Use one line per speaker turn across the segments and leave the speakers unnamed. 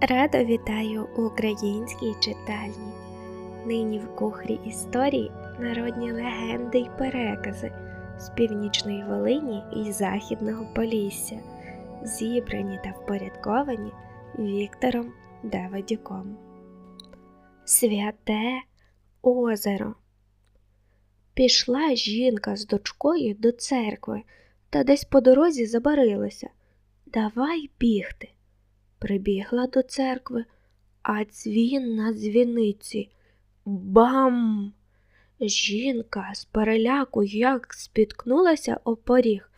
Радо вітаю українській читальні. Нині в кухрі історії народні легенди й перекази з північної Волині і Західного Полісся, зібрані та впорядковані Віктором Давидюком. Святе озеро. Пішла жінка з дочкою до церкви та десь по дорозі забарилася. Давай бігти. Прибігла до церкви, а дзвін на дзвіниці. Бам! Жінка з переляку як спіткнулася о поріг,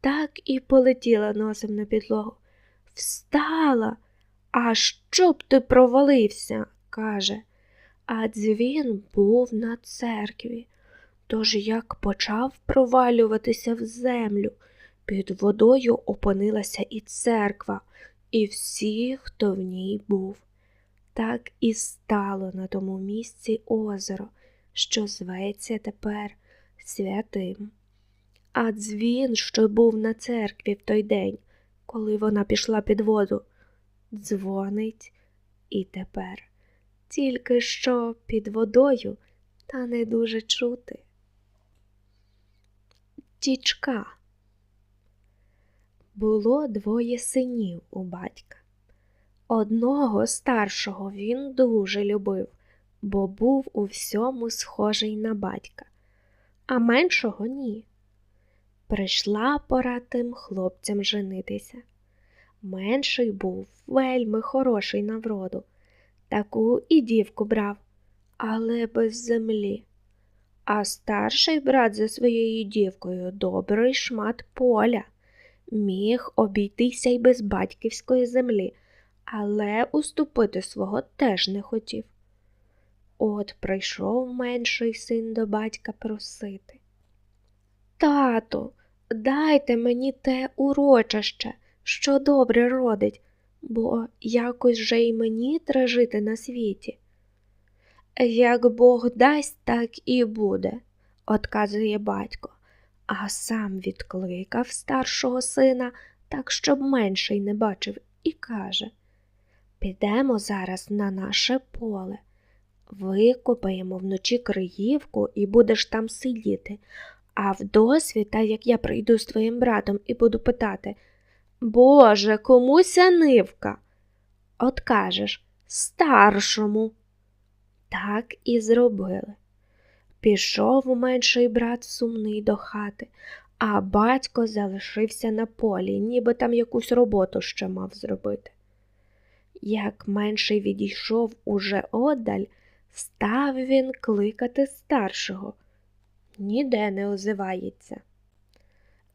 так і полетіла носом на підлогу. Встала, а щоб ти провалився, каже. А дзвін був на церкві. Тож як почав провалюватися в землю, під водою опинилася і церква і всі, хто в ній був. Так і стало на тому місці озеро, що зветься тепер святим. А дзвін, що був на церкві в той день, коли вона пішла під воду, дзвонить і тепер, тільки що під водою, та не дуже чути. Тічка було двоє синів у батька. Одного старшого він дуже любив, бо був у всьому схожий на батька, а меншого ні. Прийшла пора тим хлопцям женитися. Менший був вельми хороший на вроду, таку і дівку брав, але без землі. А старший брат за своєю дівкою добрий шмат поля міг обійтися й без батьківської землі, але уступити свого теж не хотів. От прийшов менший син до батька просити. Тату, дайте мені те урочище, що добре родить, бо якось же й мені треба жити на світі. Як Бог дасть, так і буде, отказує батько а сам відкликав старшого сина, так щоб менший не бачив, і каже Підемо зараз на наше поле, викопаємо вночі криївку і будеш там сидіти, а вдосвіта, як я прийду з твоїм братом і буду питати Боже, комуся нивка? От кажеш старшому. Так і зробили. Пішов менший брат сумний до хати, а батько залишився на полі, ніби там якусь роботу ще мав зробити. Як менший відійшов уже одаль, став він кликати старшого. Ніде не озивається.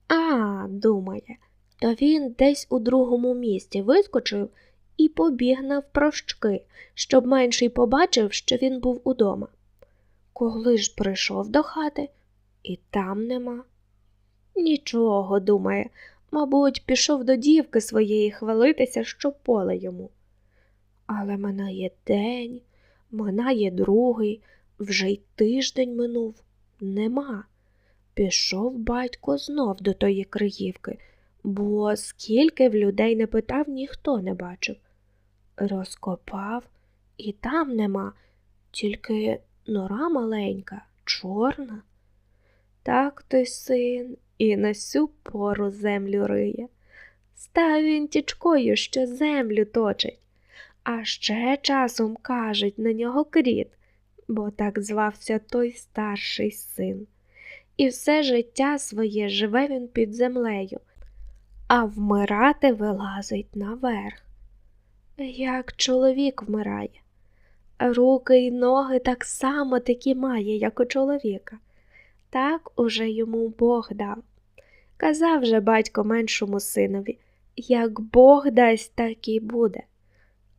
А, думає, то він десь у другому місті вискочив і побіг навпрощки, щоб менший побачив, що він був удома. Коли ж прийшов до хати, і там нема. Нічого, думає, мабуть, пішов до дівки своєї хвалитися, що поле йому. Але минає день, минає другий, вже й тиждень минув, нема. Пішов батько знов до тої Криївки, бо скільки в людей не питав, ніхто не бачив. Розкопав, і там нема, тільки нора маленька, чорна. Так той син і на сю пору землю риє. Став він тічкою, що землю точить, а ще часом кажуть на нього кріт, бо так звався той старший син. І все життя своє живе він під землею, а вмирати вилазить наверх. Як чоловік вмирає, Руки й ноги так само такі має, як у чоловіка. Так уже йому Бог дав. Казав же батько меншому синові, як Бог дасть, так і буде.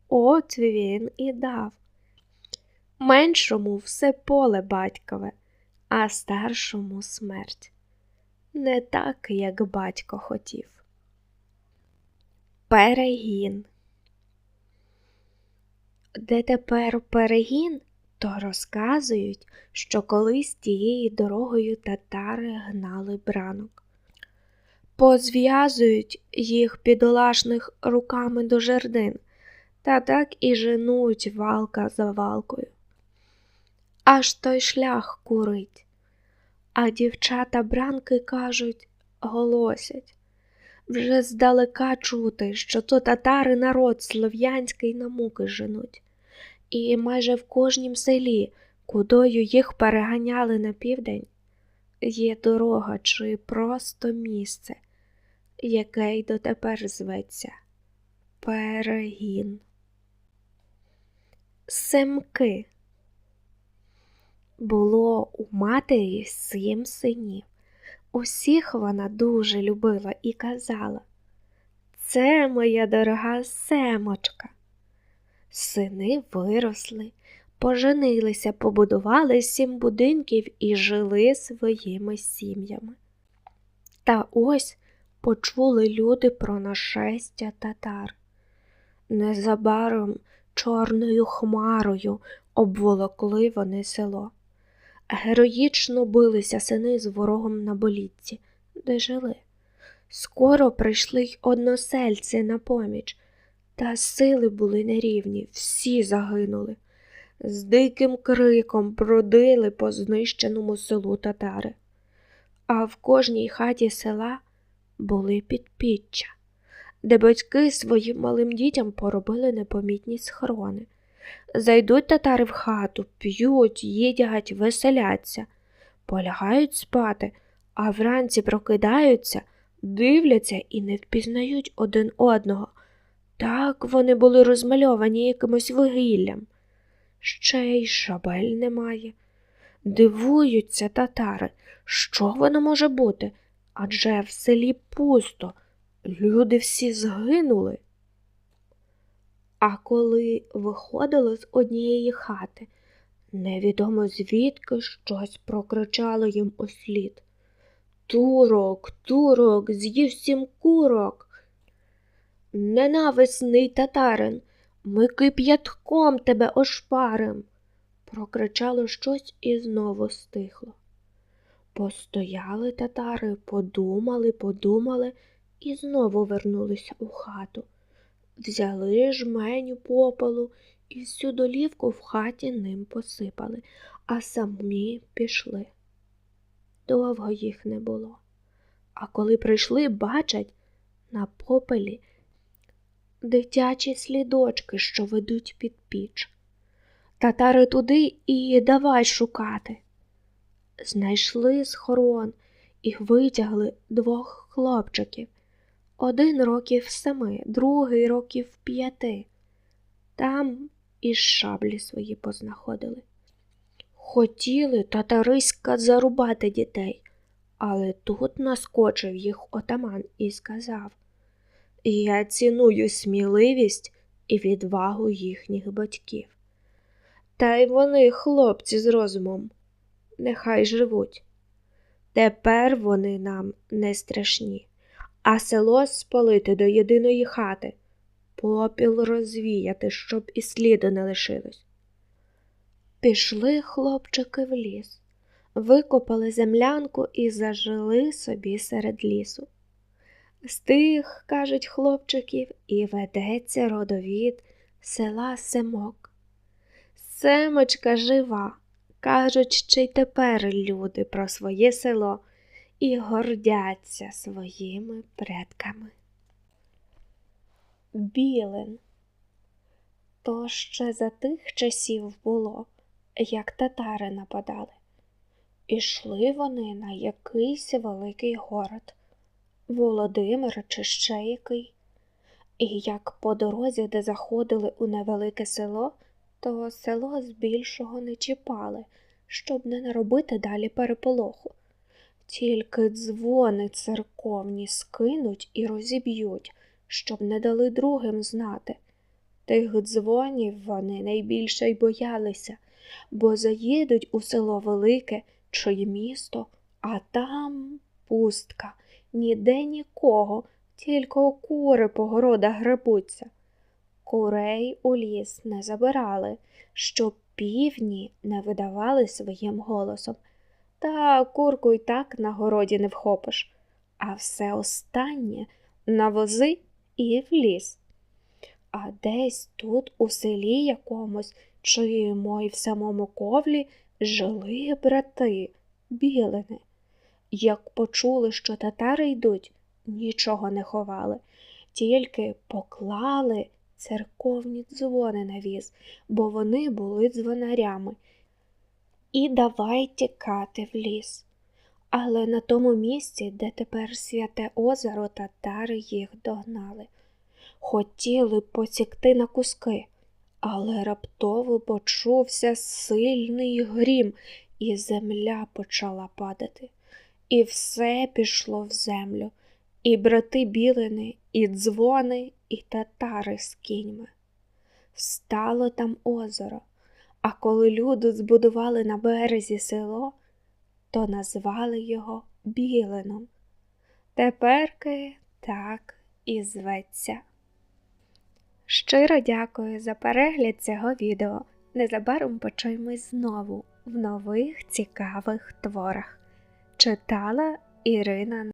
От він і дав. Меншому все поле батькове, а старшому смерть. Не так, як батько хотів. Перегін де тепер перегін, то розказують, що колись тією дорогою татари гнали бранок. Позв'язують їх підолашних руками до жердин та так і женуть валка за валкою. Аж той шлях курить, а дівчата бранки кажуть, голосять. Вже здалека чути, що то татари народ слов'янський на муки женуть, і майже в кожнім селі, кудою їх переганяли на південь, є дорога чи просто місце, яке й дотепер зветься Перегін. Семки було у матері сім синів. Усіх вона дуже любила і казала Це моя дорога семочка. Сини виросли, поженилися, побудували сім будинків і жили своїми сім'ями. Та ось почули люди про нашестя татар. Незабаром чорною хмарою обволокли вони село. Героїчно билися сини з ворогом на болітці, де жили. Скоро прийшли й односельці на поміч, та сили були нерівні, всі загинули. З диким криком бродили по знищеному селу татари, а в кожній хаті села були підпіччя, де батьки своїм малим дітям поробили непомітні схорони. Зайдуть татари в хату, п'ють, їдять, веселяться, полягають спати, а вранці прокидаються, дивляться і не впізнають один одного. Так вони були розмальовані якимось вугіллям. Ще й шабель немає. Дивуються татари, що воно може бути? Адже в селі пусто, люди всі згинули. А коли виходили з однієї хати, невідомо звідки щось прокричало їм услід. Турок, турок, з'їв сім курок. Ненависний татарин, ми кип'ятком тебе ошпарим. Прокричало щось і знову стихло. Постояли татари, подумали, подумали і знову вернулися у хату. Взяли жменю попелу і всю долівку в хаті ним посипали, а самі пішли. Довго їх не було. А коли прийшли, бачать на попелі дитячі слідочки, що ведуть під піч. Татари туди і давай шукати. Знайшли схорон і витягли двох хлопчиків. Один років семи, другий років п'яти. Там і шаблі свої познаходили. Хотіли татариська зарубати дітей, але тут наскочив їх отаман і сказав Я ціную сміливість і відвагу їхніх батьків. Та й вони, хлопці з розумом, нехай живуть. Тепер вони нам не страшні а село спалити до єдиної хати, попіл розвіяти, щоб і сліду не лишилось. Пішли хлопчики в ліс, викопали землянку і зажили собі серед лісу. З тих, кажуть хлопчиків, і ведеться родовід села Семок. Семочка жива, кажуть, ще й тепер люди про своє село і гордяться своїми предками. Білин то ще за тих часів було, як татари нападали. Ішли вони на якийсь великий город, Володимир чи ще який. І як по дорозі, де заходили у невелике село, то село з більшого не чіпали, щоб не наробити далі переполоху. Тільки дзвони церковні скинуть і розіб'ють, щоб не дали другим знати. Тих дзвонів вони найбільше й боялися, бо заїдуть у село велике чи місто, а там пустка, ніде нікого, тільки кури по городах гребуться. Курей у ліс не забирали, щоб півні не видавали своїм голосом. Та курку й так на городі не вхопиш, а все останнє на вози і в ліс. А десь тут, у селі якомусь, чи мой в самому ковлі, жили брати, білини. Як почули, що татари йдуть, нічого не ховали, тільки поклали церковні дзвони на віз, бо вони були дзвонарями. І давай тікати в ліс. Але на тому місці, де тепер святе озеро, татари їх догнали. Хотіли посікти на куски, але раптово почувся сильний грім, і земля почала падати. І все пішло в землю, і брати білини, і дзвони, і татари з кіньми. Стало там озеро, а коли люди збудували на березі село, то назвали його Білином. Теперки так і зветься. Щиро дякую за перегляд цього відео. Незабаром почуємось знову в нових цікавих творах. Četala Irena